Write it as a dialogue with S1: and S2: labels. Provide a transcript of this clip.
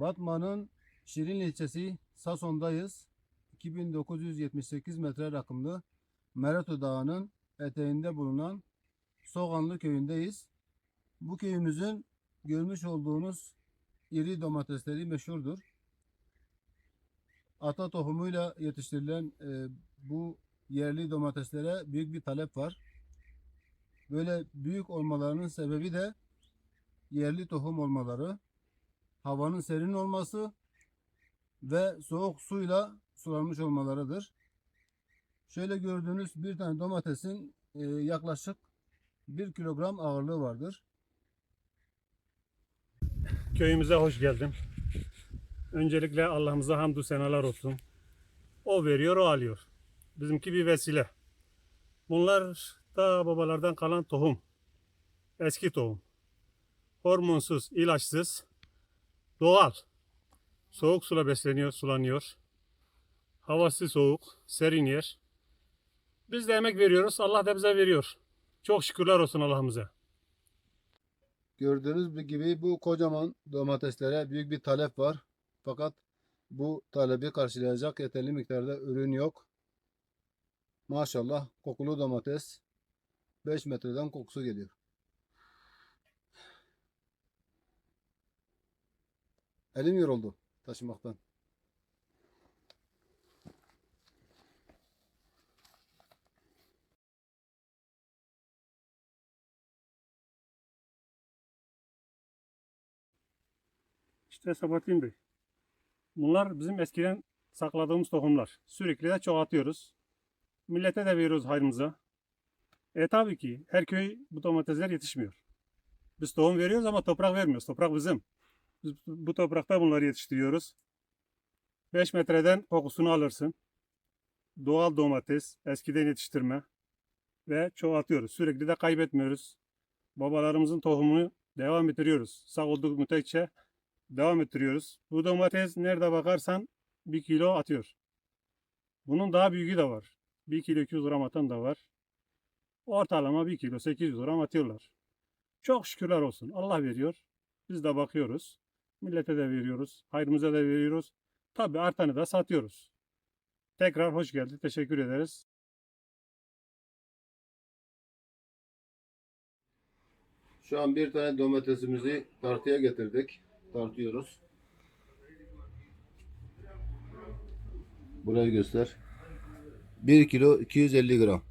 S1: Batman'ın Şirin ilçesi Sason'dayız. 2978 metre rakımlı Mereto Dağı'nın eteğinde bulunan Soğanlı köyündeyiz. Bu köyümüzün görmüş olduğunuz iri domatesleri meşhurdur. Ata tohumuyla yetiştirilen e, bu yerli domateslere büyük bir talep var. Böyle büyük olmalarının sebebi de yerli tohum olmaları, havanın serin olması ve soğuk suyla sulanmış olmalarıdır. Şöyle gördüğünüz bir tane domatesin e, yaklaşık 1 kilogram ağırlığı vardır.
S2: Köyümüze hoş geldin. Öncelikle Allah'ımıza hamdü senalar olsun. O veriyor, o alıyor. Bizimki bir vesile. Bunlar da babalardan kalan tohum. Eski tohum. Hormonsuz, ilaçsız, doğal. Soğuk suyla besleniyor, sulanıyor. Havası soğuk, serin yer. Biz de emek veriyoruz, Allah da bize veriyor. Çok şükürler olsun Allah'ımıza.
S1: Gördüğünüz gibi bu kocaman domateslere büyük bir talep var. Fakat bu talebi karşılayacak yeterli miktarda ürün yok. Maşallah kokulu domates 5 metreden kokusu geliyor. Elim yoruldu taşımaktan.
S2: İşte Sabahattin Bey. Bunlar bizim eskiden sakladığımız tohumlar. Sürekli de çoğaltıyoruz. Millete de veriyoruz hayrımıza. E tabii ki her köy bu domatesler yetişmiyor. Biz tohum veriyoruz ama toprak vermiyoruz. Toprak bizim. Biz bu toprakta bunları yetiştiriyoruz. 5 metreden kokusunu alırsın. Doğal domates, eskiden yetiştirme ve çoğaltıyoruz. Sürekli de kaybetmiyoruz. Babalarımızın tohumunu devam ettiriyoruz. Sağ olduğu müddetçe devam ettiriyoruz. Bu domates nerede bakarsan 1 kilo atıyor. Bunun daha büyüğü de var. 1 kilo 200 gram atan da var. Ortalama 1 kilo 800 gram atıyorlar. Çok şükürler olsun. Allah veriyor. Biz de bakıyoruz. Millete de veriyoruz. Hayrımıza da veriyoruz. Tabi artanı da satıyoruz. Tekrar hoş geldi. Teşekkür ederiz.
S1: Şu an bir tane domatesimizi tartıya getirdik. Tartıyoruz. Burayı göster. 1 kilo 250 gram.